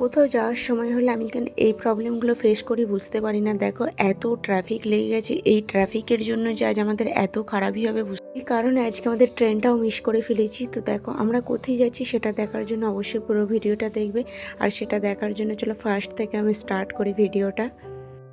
কোথাও যাওয়ার সময় হলে আমি কেন এই প্রবলেমগুলো ফেস করি বুঝতে পারি না। দেখো, এত ট্রাফিক লেগে গেছে, এই ট্রাফিকের জন্য যে আজ আমাদের এত খারাপই হবে বুঝতে এই কারণে আজকে আমাদের ট্রেনটাও মিস করে ফেলেছি। তো দেখো, আমরা কোথায় যাচ্ছি সেটা দেখার জন্য অবশ্যই পুরো ভিডিওটা দেখবে। আর সেটা দেখার জন্য চলো ফার্স্ট থেকে আমি স্টার্ট করি ভিডিওটা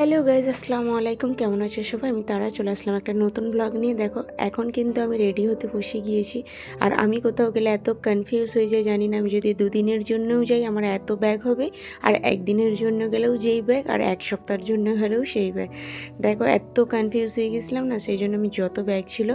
হ্যালো গাইজ আসসালামু আলাইকুম। কেমন আছো সবাই? আমি তারা, চলে আসলাম একটা নতুন ব্লগ নিয়ে। দেখো, এখন কিন্তু আমি রেডি হতে বসে গিয়েছি। আর আমি কোথাও গেলে এত কনফিউজ হয়ে যাই, জানি না, আমি যদি দুদিনের জন্যও যাই, আমার এত ব্যাগ হবে। আর একদিনের জন্য গেলেও যেই ব্যাগ আর এক সপ্তাহের জন্য হলেও সেই ব্যাগ দেখো, এত কনফিউজ হয়ে গেছিলাম না, সেই জন্য আমি যত ব্যাগ ছিল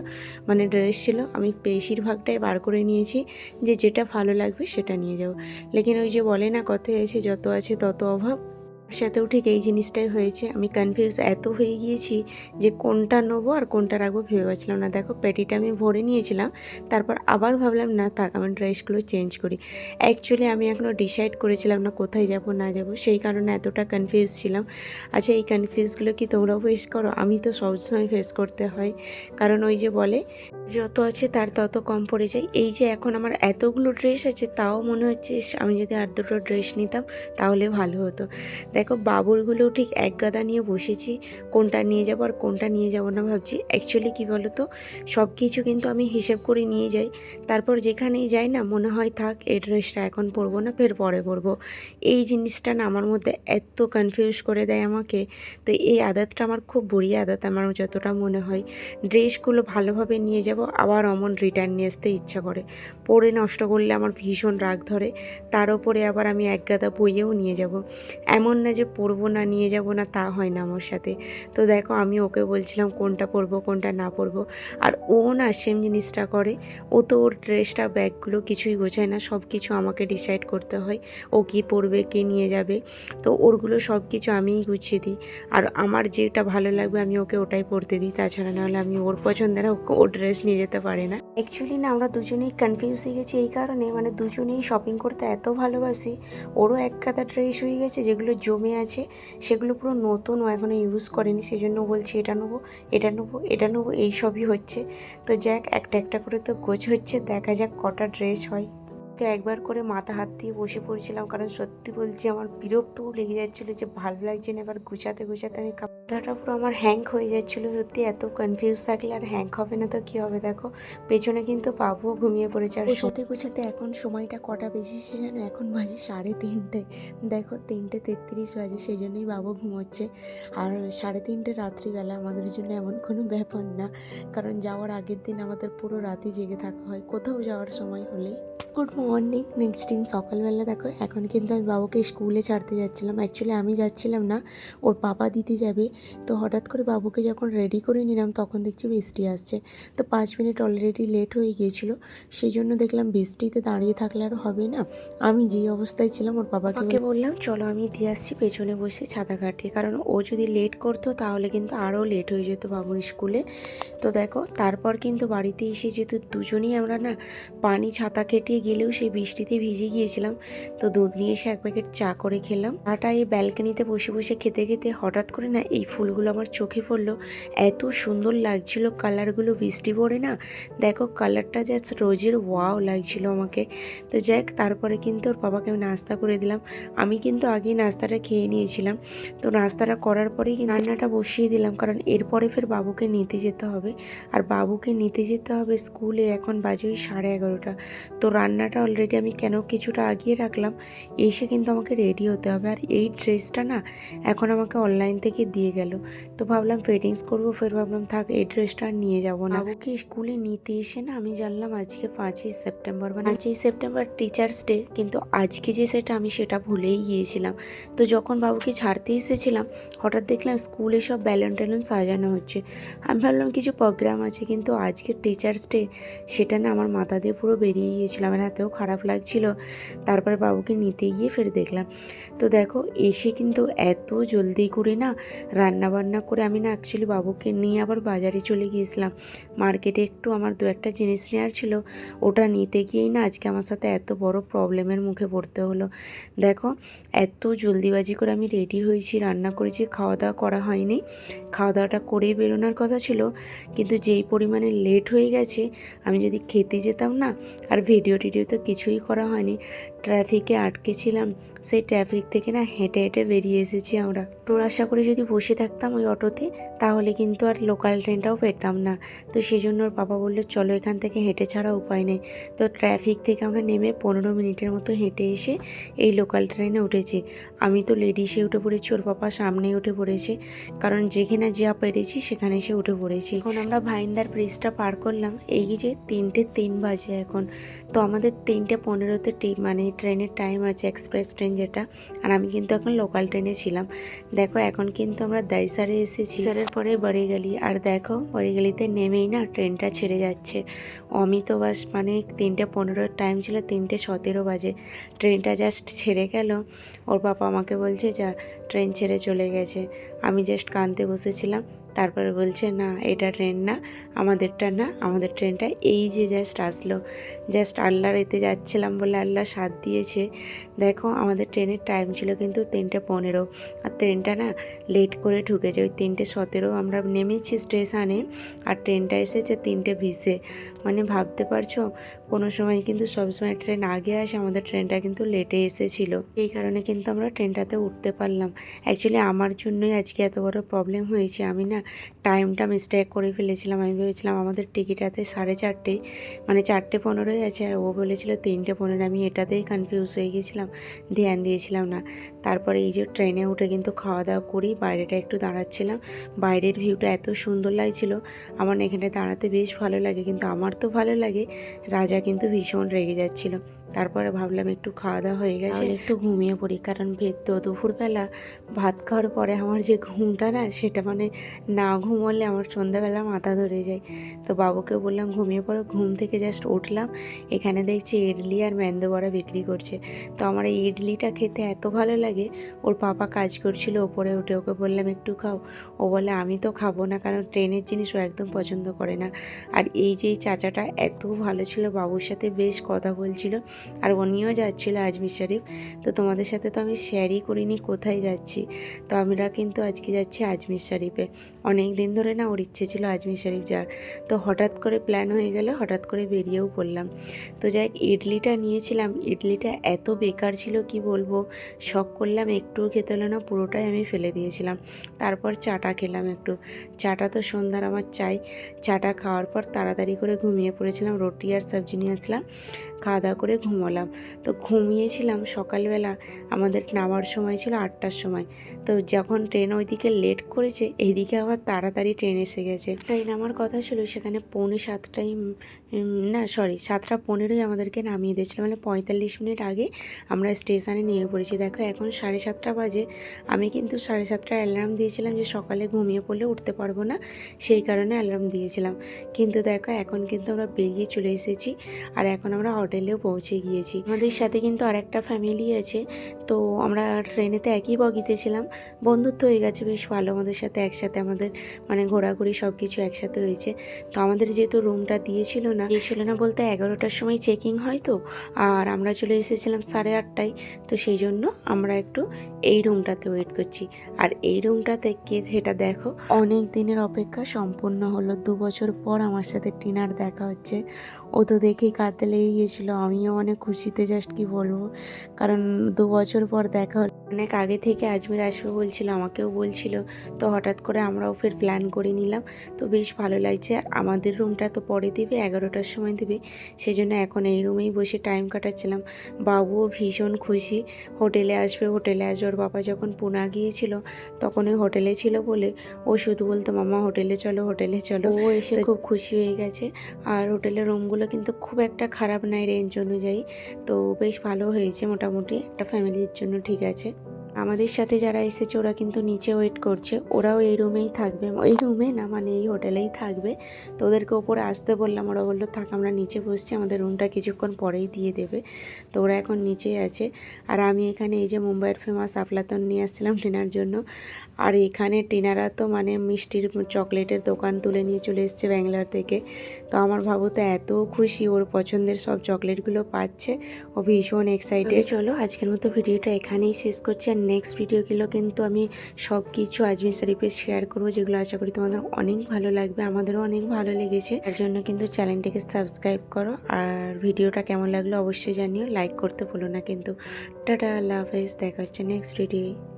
মানে ড্রেস ছিল, আমি বেশিরভাগটাই বার করে নিয়েছি যে যেটা ভালো লাগবে সেটা নিয়ে যাব। লেকিন ওই যে বলে না, কথায় আছে, যত আছে তত অভাব। সাথেও ঠিক এই জিনিসটাই হয়েছে। আমি কনফিউজ এত হয়ে গিয়েছি যে কোনটা নেব আর কোনটা রাখব ভেবে পাচ্ছিলাম না। দেখো পেটিটা আমি ভরে নিয়েছিলাম, তারপর আবার ভাবলাম, না, থাক আমি ড্রেসগুলো চেঞ্জ করি। অ্যাকচুয়ালি আমি এখনও ডিসাইড করেছিলাম না কোথায় যাব, না যাব, সেই কারণে এতটা কনফিউজ ছিলাম। আচ্ছা এই কনফিউজগুলো কি তোমরাও ফেস করো? আমি তো সবসময় ফেস করতে হয়। কারণ ওই যে বলে, যত আছে তার তত কম পড়ে যায়। এই যে এখন আমার এতগুলো ড্রেস আছে, তাও মনে হচ্ছে আমি যদি আর দুটো ড্রেস নিতাম, তাহলে ভালো হতো। দেখো বাবুরগুলোও ঠিক এক গাদা নিয়ে বসেছি, কোনটা নিয়ে যাব আর কোনটা নিয়ে যাব না ভাবছি। অ্যাকচুয়ালি কী বলো তো সব কিছু কিন্তু আমি হিসেব করে নিয়ে যাই। তারপর যেখানেই যাই না, মনে হয় থাক এই ড্রেসটা এখন পরবো না, ফের পরে পরবো। এই জিনিসটা না আমার মধ্যে এত কনফিউজ করে দেয় আমাকে। তো এই আদাতটা আমার খুব বুড়ি আদাত, আমার যতটা মনে হয়। ড্রেসগুলো ভালোভাবে নিয়ে যাব, আবার অমন রিটার্ন নিয়ে আসতে ইচ্ছা করে। পরে নষ্ট করলে আমার ভীষণ রাগ ধরে, তার ওপরে আবার আমি এক গাদা বইয়েও নিয়ে যাব। এমন না যে পরবো না, নিয়ে যাব না, তা হয় না আমার সাথে। তো দেখো আমি ওকে বলছিলাম কোনটা পরবো কোনটা না পরবো আর ও না সেম জিনিসটা করে। ও তো ওর ড্রেসটা ব্যাগগুলো কিছুই গোছায় না সব কিছু আমাকে ডিসাইড করতে হয়। ও কী পরবে কে নিয়ে যাবে। তো ওরগুলো সব কিছু আমিই গুছিয়ে দিই। আর আমার যেটা ভালো লাগবে আমি ওকে ওটাই পরতে দিই। তাছাড়া নাহলে আমি ওর পছন্দের ওকে ওর ড্রেস নিয়ে যেতে পারে না। অ্যাকচুয়ালি না, আমরা দুজনেই কনফিউজ হয়ে গেছি এই কারণে। মানে দুজনেই শপিং করতে এত ভালোবাসি। ওরও এক কাতা ড্রেস হয়ে গেছে, যেগুলো জমে আছে, সেগুলো পুরো নতুন, ও এখনও ইউজ করেনি সেই জন্য বলছি, এটা নেব এটা নেব এটা নেব, এইসবই হচ্ছে। তো যাক, একটা একটা করে তো গোছ হচ্ছে, দেখা যাক কটা ড্রেস হয়। তো একবার করে মাথা হাত দিয়ে বসে পড়েছিলাম কারণ সত্যি বলছি আমার বিরক্তও লেগে যাচ্ছিল যে ভালো লাগছে না এবার গুছাতে গুছাতে আমি কাপড়টা পুরো আমার হ্যাং হয়ে যাচ্ছিল সত্যি এত কনফিউজ থাকলে আর হ্যাং হবে না তো কী হবে দেখো। পেছনে কিন্তু বাবুও ঘুমিয়ে পড়েছে আর গুছাতে গুছাতে এখন সময়টা কটা বেজেছে জানো? এখন বাজে সাড়ে তিনটে। দেখো তিনটে তেত্রিশ বাজে সেই জন্যই বাবু ঘুমোচ্ছে। আর সাড়ে তিনটে রাত্রিবেলা আমাদের জন্য এমন কোনো ব্যাপার না কারণ যাওয়ার আগের দিন আমাদের পুরো রাতে জেগে থাকা হয় কোথাও যাওয়ার সময় হলে। গুড মর্নিং নেক্সট দিন সকালবেলা দেখো, এখন কিন্তু আমি বাবুকে স্কুলে ছাড়তে যাচ্ছিলাম। অ্যাকচুয়ালি আমি যাচ্ছিলাম না, ওর পাপা দিতে যাবে। তো হঠাৎ করে বাবুকে যখন রেডি করে নিলাম, তখন দেখছি বৃষ্টি আসছে। তো পাঁচ মিনিট অলরেডি লেট হয়ে গিয়েছিল। সেই জন্য দেখলাম বৃষ্টিতে দাঁড়িয়ে থাকলে আর হবে না। আমি যেই অবস্থায় ছিলাম, ওর বাবাকে বললাম, চলো আমি দিয়ে আসছি, পেছনে বসে ছাতা কাটিয়ে কারণ ও যদি লেট করতো, তাহলে কিন্তু আরও লেট হয়ে যেত বাবুর স্কুলে তো দেখো, তারপর কিন্তু বাড়িতে এসে যেহেতু দুজনেই আমরা না, পানি ছাতা কেটে গেলেও সেই বৃষ্টিতে ভিজে গিয়েছিলাম। তো দুধ নিয়ে এসে এক প্যাকেট চা করে খেলাম। চাটা এই ব্যালকনিতে বসে বসে খেতে খেতে হঠাৎ করে না এই ফুলগুলো আমার চোখে পড়ল। এত সুন্দর লাগছিল কালারগুলো বৃষ্টি পড়ে না? দেখো কালারটা জাস্ট রোজের ওয়াও লাগছিল আমাকে। তো যাক, তারপরে কিন্তু ওর বাবাকে আমি নাস্তা করে দিলাম। আমি কিন্তু আগেই নাস্তাটা খেয়ে নিয়েছিলাম। তো নাস্তাটা করার পরেই রান্নাটা বসিয়ে দিলাম। কারণ এরপরে ফের বাবুকে নিতে যেতে হবে। আর বাবুকে নিতে যেতে হবে স্কুলে এখন বাজে ওই সাড়ে এগারোটা। তো রান্নাটা অলরেডি আমি কেন কিছুটা আগিয়ে রাখলাম এসে কিন্তু আমাকে রেডি হতে হবে। আর এই ড্রেসটা না এখন আমাকে অনলাইন থেকে দিয়ে গেল। তো ভাবলাম ফিটিংস করব ফের ভাবলাম থাক এই ড্রেসটা আর নিয়ে যাব না। বাবুকে স্কুলে নিতে এসে না আমি জানলাম আজকে পাঁচই সেপ্টেম্বর মানে পাঁচই সেপ্টেম্বর টিচার্স ডে কিন্তু আজকে যে সেটা আমি সেটা ভুলেই গিয়েছিলাম। তো যখন বাবুকে ছাড়তে এসেছিলাম হঠাৎ দেখলাম স্কুলে সব ব্যালন ট্যালন সাজানো হচ্ছে। আমি ভাবলাম কিছু প্রোগ্রাম আছে কিন্তু আজকে টিচার্স ডে সেটা না আমার মাথা দিয়ে পুরো বেরিয়ে গিয়েছিলাম আমার এত খারাপ লাগছিল। তারপরে বাবুকে নিতে গিয়ে ফের দেখলাম। তো দেখো, এসে কিন্তু এত জলদি করে না রান্না বান্না করে আমি না অ্যাকচুয়ালি বাবুকে নিয়ে আবার বাজারে চলে গিয়েছিলাম। মার্কেটে একটু আমার দু একটা জিনিস নেওয়ার ছিল, ওটা নিতে গিয়েই না আজকে আমার সাথে এত বড় প্রবলেমের মুখে পড়তে হলো। দেখো, এত জলদিবাজি করে আমি রেডি হয়েছি, রান্না করেছি খাওয়া দাওয়া করা হয়নি। খাওয়া দাওয়াটা করেই বেরোনোর কথা ছিল, কিন্তু যেই পরিমাণে লেট হয়ে গেছে, আমি যদি খেতে যেতাম না, আর ভিডিও টিডিও তো কিছুই করা হয়নি। ট্রাফিকে আটকে ছিলাম, সেই ট্রাফিক থেকে না হেঁটে হেঁটে বেরিয়ে এসেছি আমরা। তো আশা করে যদি বসে থাকতাম ওই অটোতে, তাহলে কিন্তু আর লোকাল ট্রেনটাও পেতাম না। তো সেই জন্য ওর বাবা বলল, চলো এখান থেকে হেঁটে ছাড়া উপায় নেই। তো ট্রাফিক থেকে আমরা নেমে পনেরো মিনিটের মতো হেঁটে এসে এই লোকাল ট্রেনে উঠেছি। আমি তো লেডিসে উঠে পড়েছি, ওর বাবা সামনেই উঠে পড়েছে। কারণ যেখানে যা পেরেছি সেখানে সে উঠে পড়েছি। এখন আমরা ভাইন্দার ব্রিজটা পার করলাম, এই যে তিনটে তিন বাজে এখন। তো আমাদের তিনটে পনেরোতে মানে ট্রেনের টাইম আছে এক্সপ্রেস ট্রেন যেটা, আর আমি কিন্তু এখন লোকাল ট্রেনে ছিলাম। দেখো, এখন কিন্তু আমরা দাইসারে এসেছি। সারের পরে বড়েগালি, আর দেখো, বড়েগালিতে নেমেই না ট্রেনটা ছেড়ে যাচ্ছে। অমিত বাস মানে তিনটে পনেরোর টাইম ছিল তিনটে সতেরো বাজে। ট্রেনটা জাস্ট ছেড়ে গেল। ওর বাবা আমাকে বলছে, যা ট্রেন ছেড়ে চলে গেছে। আমি জাস্ট কানতে বসেছিলাম। তারপরে বলছে, না, এটা ট্রেন না, আমাদেরটা না, আমাদের ট্রেনটা এই যে জাস্ট আসলো। জাস্ট আল্লাহর এতে যাচ্ছিলাম বলে আল্লাহ সাথ দিয়েছে। দেখো, আমাদের ট্রেনের টাইম ছিল কিন্তু তিনটে পনেরো। আর ট্রেনটা না লেট করে ঢুকেছে। ওই তিনটে সতেরো আমরা নেমেছি স্টেশনে আর ট্রেনটা এসেছে তিনটে ভিসে মানে ভাবতে পারছ, কোনো সময় কিন্তু সবসময় ট্রেন আগে আসে, আমাদের ট্রেনটা কিন্তু লেটে এসেছিল। এই কারণে কিন্তু আমরা ট্রেনটাতে উঠতে পারলাম। অ্যাকচুয়ালি আমার জন্যই আজকে এত বড় প্রবলেম হয়েছে। আমি না টাইমটা মিস্টেক করে ফেলেছিলাম। আমি ভেবেছিলাম আমাদের টিকিটাতে সাড়ে চারটে মানে চারটে পনেরোই আছে, আর ও বলেছিল তিনটে পনেরো। আমি এটাতেই কনফিউজ হয়ে গেছিলাম, ধ্যান দিয়েছিলাম না। তারপরে এই যে ট্রেনে উঠে কিন্তু খাওয়া দাওয়া করি, বাইরেটা একটু দাঁড়াচ্ছিলাম। বাইরের ভিউটা এত সুন্দর লাগছিল, আমার এখানে দাঁড়াতে বেশ ভালো লাগে, কিন্তু আমার তো ভালো লাগে। রাজা কিন্তু ভীষণ রেগে যাচ্ছিল। তারপরে ভাবলাম একটু খাওয়া দাওয়া হয়ে গেছে। একটু ঘুমিয়ে পড়ি, কারণ তো দুপুরবেলা ভাত খাওয়ার পরে আমার যে ঘুমটা না, সেটা মানে না ঘুমোলে আমার সন্ধ্যাবেলা মাথা ধরে যায়। তো বাবুকে বললাম, ঘুমিয়ে পড়ো, ঘুম থেকে জাস্ট উঠলাম। এখানে দেখছি ইডলি আর ম্যান্দো বড়া বিক্রি করছে। তো আমার এই ইডলিটা খেতে এত ভালো লাগে, ওর পাপা কাজ করছিল ওপরে উঠে, ওকে বললাম, একটু খাও। ও বলে, আমি তো খাব না, কারণ ট্রেনের জিনিস ও একদম পছন্দ করে না। আর এই যে চাচাটা এত ভালো ছিল, বাবুর সাথে বেশ কথা বলছিল। আর উনিও যাচ্ছিল আজমির শরীফ। তো তোমাদের সাথে তো আমি শেয়ারই করিনি কোথায় যাচ্ছি। তো আমরা কিন্তু আজকে যাচ্ছি আজমির শরীফে। অনেক দিন ধরে না ওর ইচ্ছে ছিল আজমির শরীফ যাওয়ার। তো হঠাৎ করে প্ল্যান হয়ে গেল, হঠাৎ করে বেরিয়েও পড়লাম। তো যাই ইডলিটা নিয়েছিলাম। ইডলিটা এত বেকার ছিল কি বলব? শখ করলাম, একটুও খেতে হলো না, পুরোটাই আমি ফেলে দিয়েছিলাম। তারপর চাটা খেলাম একটু। চাটা তো সন্ধ্যার আমার চাই। চাটা খাওয়ার পর তাড়াতাড়ি করে ঘুমিয়ে পড়েছিলাম, রুটি আর সবজি নিয়ে আসলাম। খাওয়া দাওয়া করে ঘুমোলাম। তো ঘুমিয়েছিলাম সকালবেলা আমাদের নামার সময় ছিল আটটার সময়। তো যখন ট্রেন ওইদিকে লেট করেছে এইদিকে আবার তাড়াতাড়ি ট্রেন এসে গেছে। ট্রেন আমার কথা ছিল সেখানে পৌনে উম, না সরি সাতটা পনেরোই আমাদেরকে নামিয়ে দিয়েছিল। মানে পঁয়তাল্লিশ মিনিট আগে আমরা স্টেশনে নিয়ে পড়েছি। দেখো এখন সাড়ে সাতটা বাজে। আমি কিন্তু সাড়ে সাতটায় অ্যালার্ম দিয়েছিলাম যে সকালে ঘুমিয়ে পড়লে উঠতে পারব না সেই কারণে অ্যালার্ম দিয়েছিলাম। কিন্তু দেখো এখন কিন্তু আমরা বেরিয়ে চলে এসেছি। আর এখন আমরা হোটেলেও পৌঁছে গিয়েছি। আমাদের সাথে কিন্তু আর একটা ফ্যামিলি আছে। তো আমরা ট্রেনেতে একই বগিতে ছিলাম। বন্ধুত্ব হয়ে গেছে বেশ ভালো। আমাদের সাথে একসাথে আমাদের মানে ঘোরাঘুরি সব কিছু একসাথে হয়েছে। তো আমাদের যেহেতু রুমটা দিয়েছিল না দিয়েছিল না বলতে এগারোটার সময় চেকিং হয় তো। আর আমরা চলে এসেছিলাম সাড়ে আটটায়। তো সেই জন্য আমরা একটু এই রুমটাতে ওয়েট করছি। আর এই রুমটাতে কে সেটা দেখো। অনেক দিনের অপেক্ষা সম্পূর্ণ হলো। দু বছর পর আমার সাথে টিনার দেখা হচ্ছে। ও তো দেখেই কাঁদতে লেগে গিয়েছিল। আমিও অনেক খুশিতে জাস্ট কি বলব? কারণ দু বছর পর দেখা হলো অনেক আগে থেকে আজমির আসবে বলছিল আমাকেও বলছিল তো হঠাৎ করে আমরাও ফের প্ল্যান করে নিলাম। তো বেশ ভালো লাগছে আর আমাদের রুমটা তো পরে দিবে এগারোটার সময় দিবে সেই জন্য এখন এই রুমেই বসে টাইম কাটাচ্ছিলাম। বাবুও ভীষণ খুশি হোটেলে আসবে হোটেলে আসবে ওর বাবা যখন পুনা গিয়েছিল তখন ওই হোটেলে ছিল বলে ও শুধু বলতো মামা হোটেলে চলো হোটেলে চলো। ও এসে খুব খুশি হয়ে গেছে। আর হোটেলের রুমগুলো কিন্তু খুব একটা খারাপ নাই রেঞ্জ অনুযায়ী। তো বেশ ভালো হয়েছে মোটামুটি। একটা ফ্যামিলির জন্য ঠিক আছে। আমাদের সাথে যারা এসেছে, ওরা কিন্তু নিচে ওয়েট করছে। ওরাও এই রুমেই থাকবে। এই রুমে না মানে এই হোটেলেই থাকবে। তো ওদেরকে ওপরে আসতে বললাম। ওরা বলল, থাক, আমরা নিচে বসছি। আমাদের রুমটা কিছুক্ষণ পরেই দিয়ে দেবে। তো ওরা এখন নিচেই আছে। আর আমি এখানে এই যে মুম্বাইয়ের ফেমাস আফলাতন নিয়ে আসছিলাম ডিনার জন্য। আর এখানে টিনারা তো মানে মিষ্টির চকলেটের দোকান তুলে নিয়ে চলে এসেছে ব্যাঙ্গালোর থেকে। তো আমার ভাবো তো এত খুশি, ওর পছন্দের সব চকলেটগুলো পাচ্ছে। ও ভীষণ এক্সাইটেড চলো, আজকের মতো ভিডিওটা এখানেই শেষ করছি। আর নেক্সট ভিডিওগুলো কিন্তু আমি সব কিছু আজমির শরীফে শেয়ার করব, যেগুলো আশা করি তোমাদের অনেক ভালো লাগবে, আমাদেরও অনেক ভালো লেগেছে। তার জন্য কিন্তু চ্যানেলটাকে সাবস্ক্রাইব করো। আর ভিডিওটা কেমন লাগল অবশ্যই জানিও লাইক করতে ভুলো না কিন্তু। টাটা, আল্লাহ হাফেজ, দেখা হচ্ছে নেক্সট ভিডিও